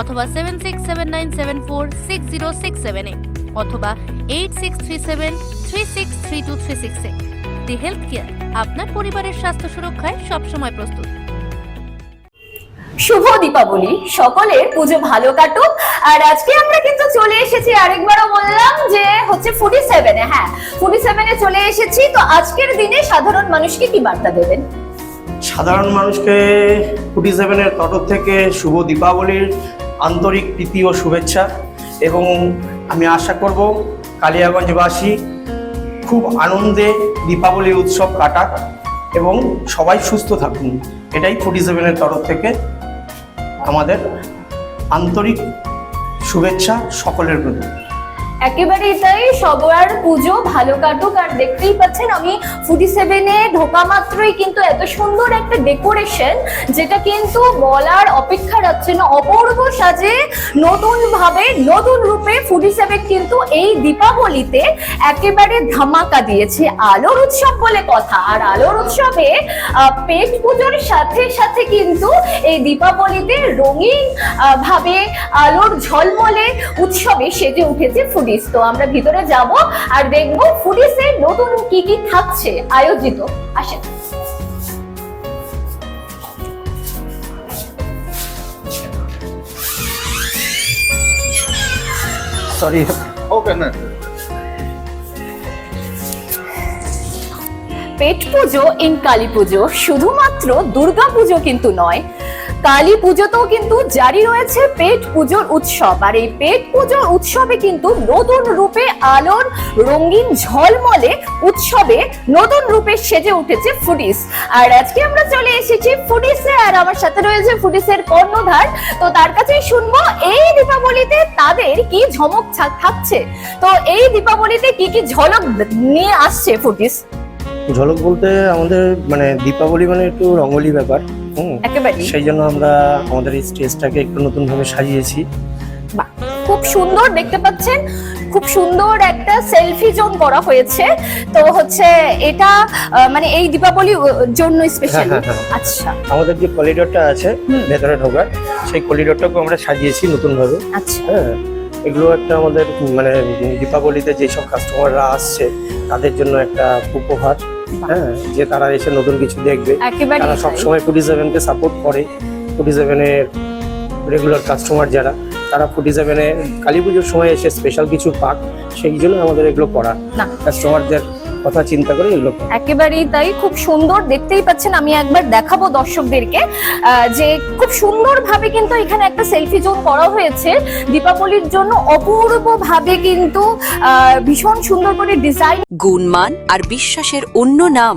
অথবা seven six seven nine seven four six zero six seven অথবা eight six three seven three six three two three six the health care আপনার পরিবারের স্বাস্থ্য সুরক্ষায় সবসময় প্রস্তুত। শুভ দীপাবলি সকলের পুজো ভালো কাটুক। আর আজকে আমরা কিন্তু চলে এসেছি আরেকবারও বললাম যে হচ্ছে ফুটি সেভেনে হ্যাঁ ফুটি সেভেনে চলে এসেছি। তো আজকের দিনে সাধারণ মানুষকে কি বার্তা দেবেন? সাধারণ মানুষকে ফুটি সেভেনের তরফ থেকে শুভ দীপাবলির আন্তরিক প্রীতি ও শুভেচ্ছা এবং আমি আশা করব কালিয়াগঞ্জবাসী খুব আনন্দে দীপাবলি উৎসব কাটাক এবং সবাই সুস্থ থাকুন। এটাই ফোর্টি সেভেনের তরফ থেকে আমাদের আন্তরিক শুভেচ্ছা সকলের প্রতি। একেবারেই তাই, সবার পুজো ভালো কাটুক, আর দেখতেই পাচ্ছেন আমি ফুডি সেভেনে ঢোকা মাত্রই কিন্তু এত সুন্দর একটা ডেকোরেশন যেটা কিন্তু বলার অপেক্ষা রাখছে না অপূর্ব সাজে নতুন ভাবে নতুন রূপে ফুডি সেভেন কিন্তু এই দীপাবলিতে একেবারে ধামাকা দিয়েছে। আলোর উৎসব বলে কথা, আর আলোর উৎসবে পেট পুজোর সাথে সাথে কিন্তু এই দীপাবলিতে রঙিন ভাবে আলোর ঝলমলে উৎসবে সেজে উঠেছে ফুডিস তো আমরা ভিতরে যাব আর দেখব ফুডিসে নতুন কি কি থাকছে আয়োজিত। আসেন। সরি ওকে না পেট পুজো ইন কালী পুজো শুধুমাত্র দুর্গা পুজো কিন্তু নয় কালী পুজোতেও কিন্তু জারি রয়েছে পেট পুজোর উৎসব। আর এই পেট পুজোর উৎসবে কিন্তু নতুন রূপে আলোর রঙিন ঝলমলে উৎসবে নতুন রূপে সেজে উঠেছে ফুডিস। আর আজকে আমরা চলে এসেছি ফুডিসে, আর আমার সাথে রয়েছে ফুডিসের কর্ণধার। তো তার কাছেই শুনব, এই দীপাবলিতে তাদের কি ঝমক থাকছে? তো এই দীপাবলিতে কি কি ঝলক নিয়ে আসছে ফুডিস? ঝলক বলতে আমাদের মানে দীপাবলি মানে একটু রঙ্গলি ব্যাপার। একেবারে সেই জন্য আমরা আমাদের এই স্টেজটাকে একটু নতুনভাবে সাজিয়েছি। বাহ, খুব সুন্দর দেখতে পাচ্ছেন খুব সুন্দর একটা সেলফি জোন করা হয়েছে। তো হচ্ছে এটা মানে এই দীপাবলি জন্য স্পেশালি হ্যাঁ, হ্যাঁ, হ্যাঁ। আচ্ছা। আমাদের যে করিডোরটা আছে ভেতরে ঢোকার সেই করিডোরটাকে আমরা সাজিয়েছি নতুনভাবে। আচ্ছা। হ্যাঁ। এগুলো একটা আমাদের মানে দীপাবলিতে যেসব কাস্টমাররা আসছে তাদের জন্য একটা উপহার হ্যাঁ যে তারা এসে নতুন কিছু দেখবে। তারা সবসময় ফুটি সেভেনকে সাপোর্ট করে। ফুটি সেভেনের রেগুলার কাস্টমার যারা তারা ফুটি সেভেনে কালী পুজোর সময় এসে স্পেশাল কিছু পাক সেই জন্য আমাদের এগুলো করা। কাস্টমারদের কথা চিন্তা করে এগুলো একেবারেই তাই খুব সুন্দর। দেখতেই পাচ্ছেন আমি একবার দেখাবো দর্শকদেরকে। আহ, যে খুব সুন্দর ভাবে কিন্তু এখানে একটা সেলফি জোন করা হয়েছে। দীপাবলির জন্য অপূর্ব ভাবে কিন্তু আহ, ভীষণ সুন্দর করে ডিজাইন গুণমান আর বিশ্বাসের অন্য নাম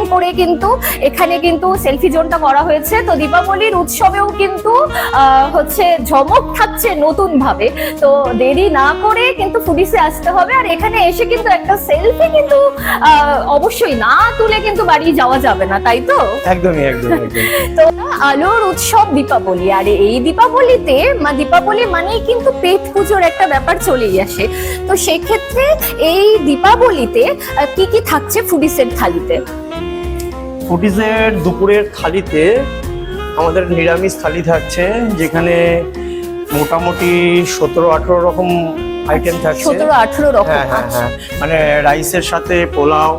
করে কিন্তু এখানে কিন্তু সেলফি জোনটা করা হয়েছে। তো দীপাবলির উৎসবেও কিন্তু হচ্ছে ঝমক থাকছে নতুন ভাবে তো দেরি না করে কিন্তু ফুডিসে আসতে হবে। আর এখানে এসে কিন্তু একটা সেলফি কিন্তু অবশ্যই না তুলে কিন্তু বাড়ি যাওয়া যাবে না তাই তো? একদমই একদম একদম তো আলোর উৎসব দীপাবলি। আর এই দীপাবলিতে মা দীপাবলি মানেই কিন্তু পেট পুজোর একটা ব্যাপার চলেই আসে। তো সেক্ষেত্রে এই দীপাবলিতে কি কি থাকছে ফুডিসের থালিতে? ফুটিজের দুপুরের থালিতে আমাদের নিরামিষ থালি থাকছে যেখানে মোটামুটি সতেরো আঠেরো রকম আইটেম থাকছে। সতেরো আঠেরো রকম হ্যাঁ হ্যাঁ আচ্ছা। হ্যাঁ। মানে রাইসের সাথে পোলাও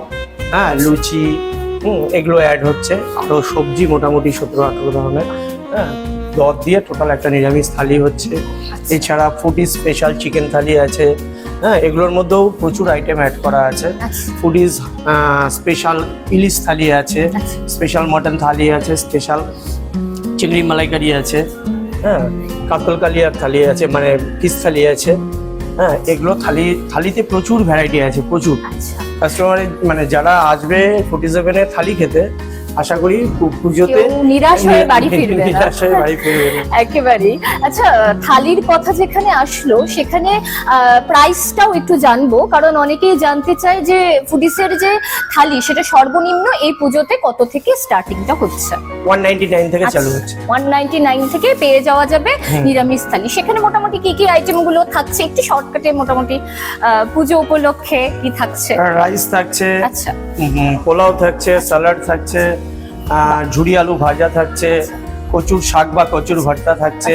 হ্যাঁ লুচি হুম এগুলো অ্যাড হচ্ছে। আরও সবজি মোটামুটি সতেরো আঠেরো ধরনের হ্যাঁ। দর দিয়ে টোটাল একটা নিরামিষ থালি হচ্ছে। এছাড়া ফুডি স্পেশাল চিকেন থালি আছে। হ্যাঁ এগুলোর মধ্যেও প্রচুর আইটেম অ্যাড করা আছে আচ্ছা। ফুডিজ স্পেশাল ইলিশ থালি আছে আচ্ছা। স্পেশাল মটন থালি আছে স্পেশাল চিংড়ি মালাইকারি আছে হ্যাঁ কাতল কালিয়ার থালি আছে মানে ফিস থালি আছে হ্যাঁ এগুলো থালি থালিতে প্রচুর ভ্যারাইটি আছে প্রচুর আচ্ছা কাস্টমারের মানে যারা আসবে ফোর্টি সেভেনের থালি খেতে আশা করি পুজোতে নিরাশ হয়ে বাড়ি ফিরবে নিরাশ হয়ে বাড়ি ফিরবে না। একেবারেই। আচ্ছা থালির কথা যেখানে আসলো সেখানে প্রাইসটাও একটু জানব কারণ অনেকেই জানতে চায় যে ফুডিসের যে থালি সেটা সর্বনিম্ন এই পুজোতে কত থেকে স্টার্টিংটা হচ্ছে? 199 থেকে চালু হচ্ছে। ওয়ান নাইনটি নাইন থেকে পেয়ে যাওয়া যাবে নিরামিষ থালি। সেখানে মোটামুটি কি কি আইটেমগুলো থাকছে? একটু শর্টকাটে মোটামুটি পুজো উপলক্ষে কি থাকছে? রাইস থাকছে আচ্ছা। পোলাও থাকছে স্যালাড থাকছে ঝুরি আলু ভাজা থাকছে কচুর শাক বা কচুর ভর্তা থাকছে।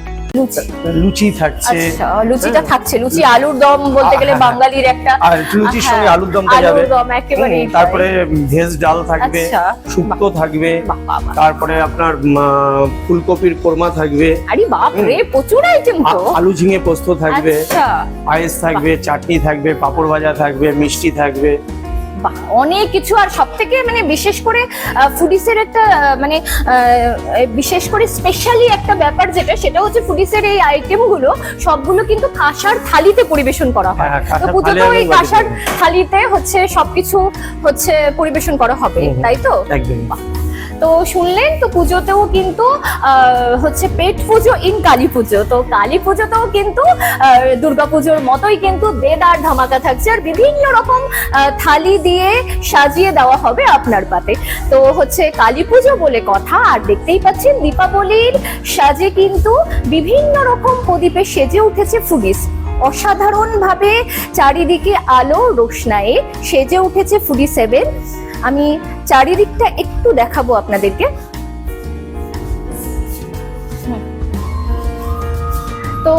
লুচি। লুচি থাকছে। আচ্ছা লুচিটা হ্যাঁ। থাকছে। লুচি আলুর দম বলতে গেলে হ্যাঁ, হ্যাঁ। বাঙালির একটা আর লুচির সঙ্গে আলুর দমটা যাবে। তারপরে ভেজ ডাল থাকবে আচ্ছা। শুক্তো থাকবে। তারপরে আপনার ফুলকপির কোরমা থাকবে। আরে বাপ রে প্রচুর আইটেম তো। আলু ঝিঙে পোস্ত থাকবে। আচ্ছা। পায়েস থাকবে চাটনি থাকবে পাঁপড় ভাজা থাকবে মিষ্টি থাকবে। বাহ, অনেক কিছু আর সব থেকে মানে বিশেষ করে ফুডিসের একটা মানে বিশেষ করে স্পেশালি একটা ব্যাপার যেটা সেটা হচ্ছে ফুডিসের এই আইটেমগুলো সবগুলো কিন্তু কাঁসার থালিতে পরিবেশন করা হয়। হ্যাঁ, তো থালি এই কাঁসার থালিতে হচ্ছে সবকিছু হচ্ছে পরিবেশন করা হবে। তাই তো? একদম তো শুনলেন, তো পুজোতেও কিন্তু হচ্ছে পেট পুজো ইন কালী পুজো। তো কালী পুজোতেও কিন্তু দুর্গা পুজোর মতোই কিন্তু দেদার ধামাকা থাকছে। আর বিভিন্ন রকম থালি দিয়ে সাজিয়ে দেওয়া হবে আপনার পাতে। তো হচ্ছে কালী পুজো বলে কথা, আর দেখতেই পাচ্ছেন দীপাবলির সাজে কিন্তু বিভিন্ন রকম প্রদীপে সেজে উঠেছে ফুগিস অসাধারণভাবে চারিদিকে আলো রোশনায়ে সেজে উঠেছে ফুডি সেভেন। আমি চারিদিকটা একটু দেখাবো আপনাদেরকে। তো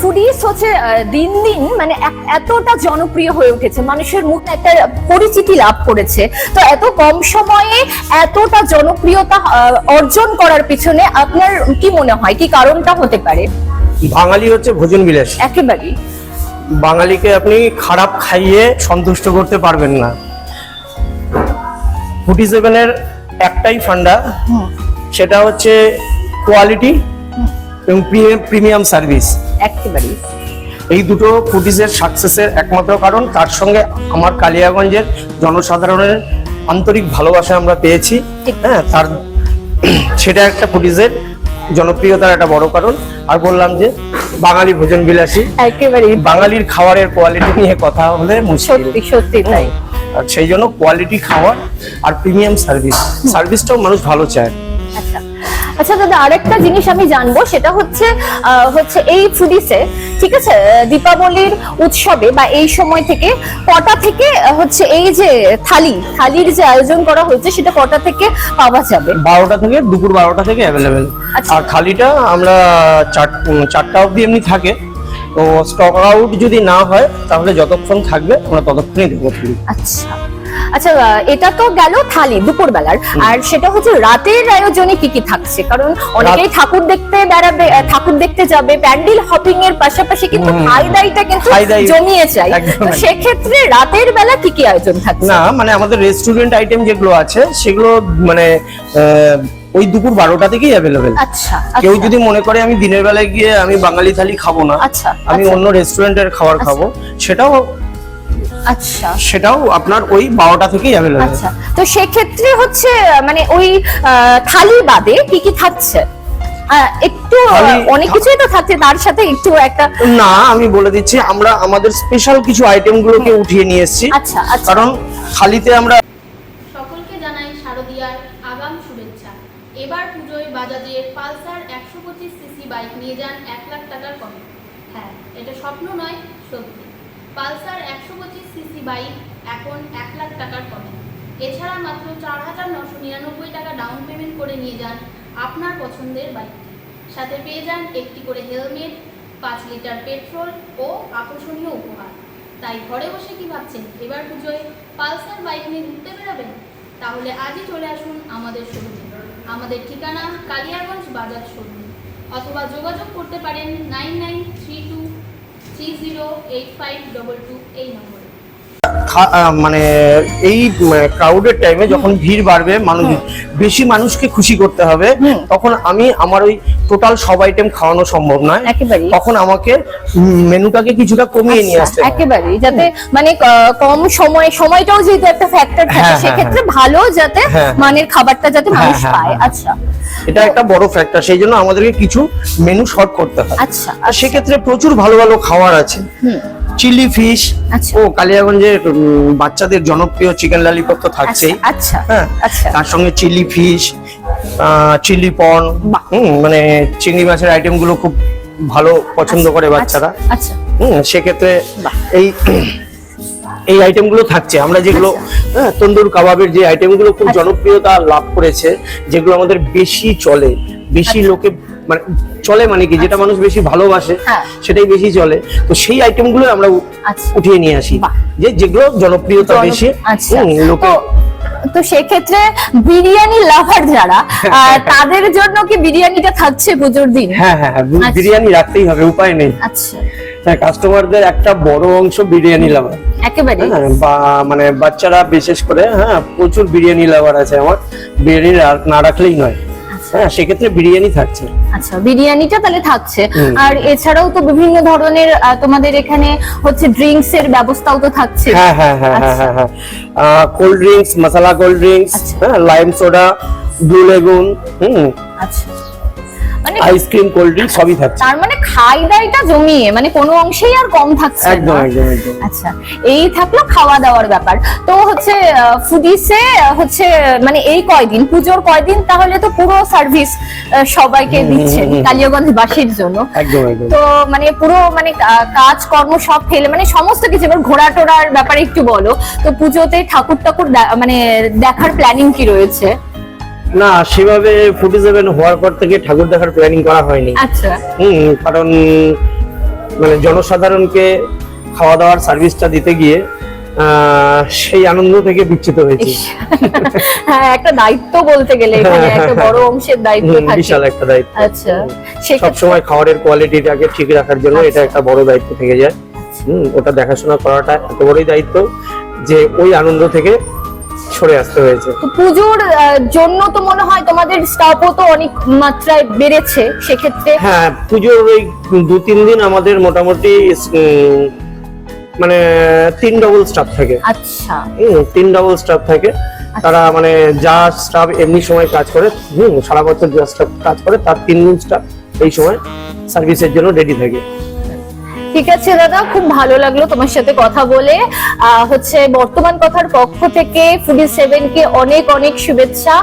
ফুডিস হচ্ছে দিন দিন মানে এতটা জনপ্রিয় হয়ে উঠেছে। মানুষের মুখে একটা পরিচিতি লাভ করেছে। তো এত কম সময়ে এতটা জনপ্রিয়তা অর্জন করার পিছনে আপনার কি মনে হয়? কি কারণটা হতে পারে? বাঙালি হচ্ছে ভোজন বিলাস। একেবারেই। বাঙালিকে আপনি খারাপ খাইয়ে সন্তুষ্ট করতে পারবেন না। ফুটি সেভেনের একটাই ফান্ডা সেটা হচ্ছে কোয়ালিটি এবং প্রিমিয়াম সার্ভিস। একেবারেই এই দুটো ফুটিজের সাকসেসের একমাত্র কারণ তার সঙ্গে আমার কালিয়াগঞ্জের জনসাধারণের আন্তরিক ভালোবাসা আমরা পেয়েছি। হ্যাঁ তার সেটা একটা ফুটিজের জনপ্রিয়তার একটা বড় কারণ। আর বললাম যে বাঙালি ভোজন বিলাসী। একেবারেই বাঙালির খাবারের কোয়ালিটি নিয়ে কথা হলে সত্যি সত্যি তাই। আর সেই জন্য কোয়ালিটি খাবার আর প্রিমিয়াম সার্ভিস সার্ভিসটাও মানুষ ভালো চায়। আচ্ছা। আচ্ছা দাদা আরেকটা জিনিস আমি জানব সেটা হচ্ছে হচ্ছে এই ফুডিসে ঠিক আছে দীপাবলির উৎসবে বা এই সময় থেকে কটা থেকে হচ্ছে এই যে থালি থালির যে আয়োজন করা হয়েছে সেটা কটা থেকে পাওয়া যাবে? বারোটা থেকে দুপুর বারোটা থেকে অ্যাভেলেবেল আচ্ছা। আর থালিটা আমরা চার চারটা অবধি এমনি থাকে। তো স্টক আউট যদি না হয় তাহলে যতক্ষণ থাকবে আমরা ততক্ষণই দেবো আচ্ছা। আচ্ছা এটা তো গেল থালি দুপুর বেলার আর সেটা হচ্ছে রাতের আয়োজনে কি কি থাকছে? কারণ অনেকেই ঠাকুর দেখতে বেড়াবে ঠাকুর দেখতে যাবে প্যান্ডেল হপিং এর পাশাপাশি কিন্তু। খাই দাইটা কিন্তু জমিয়ে চাই। সেক্ষেত্রে রাতের বেলা কি কি আয়োজন থাকছে? না মানে আমাদের রেস্টুরেন্ট আইটেম যেগুলো আছে সেগুলো মানে আহ, ওই দুপুর বারোটা থেকেই অ্যাভেলেবেল আচ্ছা কেউ আচ্ছা, যদি মনে করে আমি দিনের বেলায় গিয়ে আমি বাঙালি থালি খাব না আচ্ছা আমি আচ্ছা, অন্য রেস্টুরেন্টের খাবার খাব সেটাও আচ্ছা। সেটাও আপনার ওই বারোটা থেকেই অ্যাভেলেবেল আচ্ছা তো সেক্ষেত্রে হচ্ছে মানে ওই থালি বাদে কি কি থাকছে? একটু অনেক কিছুই তো থাকছে তার সাথে একটু একটা না আমি বলে দিচ্ছি আমরা আমাদের স্পেশাল কিছু আইটেম গুলোকে উঠিয়ে নিয়ে এসেছি। আচ্ছা আচ্ছা। কারণ থালিতে আমরা সকলকে জানাই শারদিয়ার আগাম শুভেচ্ছা এবার পুজোয় বাজাজের পালসার একশো পঁচিশ সিসি বাইক নিয়ে যান এক লাখ টাকার কমে। হ্যাঁ এটা স্বপ্ন নয়, সত্যি। পালসার একশো পঁচিশ সিসি বাইক এখন এক লাখ টাকার কমে। এছাড়া মাত্র চার হাজার নশো নিরানব্বই টাকা ডাউন পেমেন্ট করে নিয়ে যান আপনার পছন্দের বাইকটি। সাথে পেয়ে যান একটি করে হেলমেট, পাঁচ লিটার পেট্রোল ও আকর্ষণীয় উপহার। তাই ঘরে বসে কি ভাবছেন? এবার পুজোয় পালসার বাইক নিয়ে ঘুরতে বেরাবেন? তাহলে আজই চলে আসুন আমাদের শোরুমে। আমাদের ঠিকানা কালিয়াগঞ্জ বাজার শোরুম। অথবা যোগাযোগ করতে পারেন nine nine three two three zero eight five double two এই নম্বরে। মানে এই ক্রাউডের টাইমে যখন ভিড় বাড়বে মানুষ বেশি মানুষকে খুশি করতে হবে। তখন আমি আমার ওই টোটাল সব আইটেম খাওয়ানো সম্ভব নয়। একেবারেই। তখন আমাকে মেনুটাকে কিছুটা কমিয়ে নিয়ে আসতে হবে। একেবারেই। যাতে মানে কম সময় সময়টাও যেহেতু একটা ফ্যাক্টর থাকে হ্যাঁ, হ্যাঁ, সেক্ষেত্রে ভালো যাতে হ্যাঁ। মানের খাবারটা যাতে হ্যাঁ, মানুষ হ্যাঁ, পায়। হ্যাঁ। আচ্ছা। এটা একটা বড় ফ্যাক্টর সেই জন্য আমাদেরকে কিছু মেনু শর্ট করতে হয়। আচ্ছা আর সেক্ষেত্রে প্রচুর ভালো ভালো খাবার আছে। হুম। চিলি ফিশ আচ্ছা। ও কালিয়াগঞ্জের বাচ্চাদের জনপ্রিয় চিকেন লালিপপ তো থাকছেই। আচ্ছা আচ্ছা হ্যাঁ তার সঙ্গে চিলি ফিশ চিলি পন মানে চিংড়ি মাছের আইটেমগুলো খুব ভালো পছন্দ করে বাচ্চারা। আচ্ছা। হুম সেক্ষেত্রে এই এই আইটেমগুলো থাকছে। আমরা যেগুলো তন্দুর কাবাবের যে আইটেমগুলো খুব। জনপ্রিয়তা লাভ করেছে যেগুলো আমাদের বেশি চলে বেশি। লোকে মানে চলে মানে কি যেটা মানুষ বেশি ভালোবাসে হ্যাঁ। সেটাই বেশি চলে। তো সেই আইটেমগুলো আমরা আচ্ছা। উঠিয়ে নিয়ে আসি। যে যেগুলো জনপ্রিয়তা বেশি আচ্ছা। লোকে তো সেক্ষেত্রে বিরিয়ানি লাভার যারা তাদের জন্য কি বিরিয়ানিটা থাকছে পুজোর দিন? হ্যাঁ হ্যাঁ হ্যাঁ আচ্ছা। বিরিয়ানি রাখতেই হবে উপায় নেই। আচ্ছা। হ্যাঁ কাস্টমারদের একটা বড় অংশ বিরিয়ানি লাভার একেবারে। হ্যাঁ বা মানে বাচ্চারা বিশেষ করে হ্যাঁ প্রচুর বিরিয়ানি লাভার আছে আমার। বিরিয়ানি না রাখলেই নয়। হ্যাঁ সেক্ষেত্রে বিরিয়ানি থাকছে। আচ্ছা বিরিয়ানিটা তাহলে থাকছে। আর এছাড়াও তো বিভিন্ন ধরনের তোমাদের এখানে হচ্ছে ড্রিঙ্কস এর ব্যবস্থাও তো থাকছে। হ্যাঁ হ্যাঁ হ্যাঁ হ্যাঁ আচ্ছা। হ্যাঁ cold drinks masala cold drinks lime soda blue lagoon হুম। আচ্ছা। আইসক্রিম কোল্ড ড্রিঙ্ক সবই থাকছে। তার মানে খাই দাইটা জমিয়ে মানে কোনো অংশেই আর কম থাকছে একদম একদম একদম। আচ্ছা এই থাকল খাওয়া দাওয়ার ব্যাপার। তো হচ্ছে ফুডিসে হচ্ছে মানে এই কয়দিন পুজোর কয়দিন তাহলে তো পুরো সার্ভিস সবাইকে দিচ্ছেন কালিয়াগঞ্জ বাসীর জন্য। একদম একদম। তো মানে পুরো মানে কাজ কর্ম সব ফেলে মানে সমস্ত কিছু এবার ঘোরা টোরার ব্যাপারে একটু বলো। তো পুজোতে ঠাকুর টাকুর মানে দেখার প্ল্যানিং কি রয়েছে? না সেভাবে ফুটি সেভেন হওয়ার পর থেকে ঠাকুর দেখার প্ল্যানিং করা হয়নি। আচ্ছা। হুম কারণ মানে জনসাধারণকে খাওয়া দাওয়ার সার্ভিসটা দিতে গিয়ে সেই আনন্দ থেকে বিচ্যুত হয়েছি। হ্যাঁ একটা দায়িত্ব বলতে গেলে এখানে একটা বড় অংশের দায়িত্ব থাকে। বিশাল একটা দায়িত্ব। আচ্ছা সেক্ষেত্রে সবসময় খাবারের কোয়ালিটিটাকে ঠিক রাখার জন্য এটা আচ্ছা। একটা বড় দায়িত্ব থেকে যায়। হুম ওটা দেখাশোনা করাটা এত বড়ই দায়িত্ব যে ওই আনন্দ থেকে সরে আসতে হয়েছে। পুজোর জন্য তো মনে হয় তোমাদের স্টাফও তো অনেক মাত্রায় বেড়েছে সেক্ষেত্রে হ্যাঁ পুজোর ওই দু তিন দিন আমাদের মোটামুটি মানে তিন ডবল স্টাফ থাকে। আচ্ছা। তিন ডবল স্টাফ থাকে। তারা মানে যা স্টাফ এমনি সময় কাজ করে হুম সারা বছর যা স্টাফ কাজ করে তার তিন দিন স্টাফ এই সময় সার্ভিসের জন্য রেডি থাকে। ঠিক আছে দাদা। খুব ভালো লাগল তোমার সাথে কথা বলে। হচ্ছে বর্তমান কথার পক্ষ থেকে ফুডি সেভেন কে অনেক অনেক শুভেচ্ছা।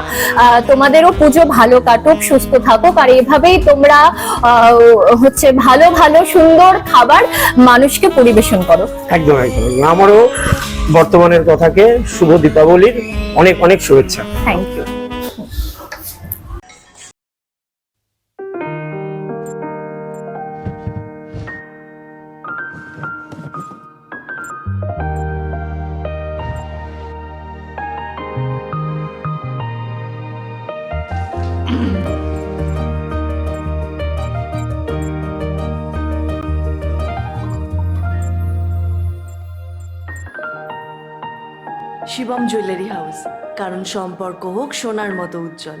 তোমাদেরও পুজো ভালো কাটুক সুস্থ থাকুক। আর এভাবেই তোমরা হচ্ছে ভালো ভালো সুন্দর খাবার মানুষকে পরিবেশন করো। একদম একদম। আমারও বর্তমানের কথাকে শুভ দীপাবলির অনেক অনেক শুভেচ্ছা। Thank you Shivam jewellery house কারণ সম্পর্ক হোক সোনার মতো উজ্জ্বল।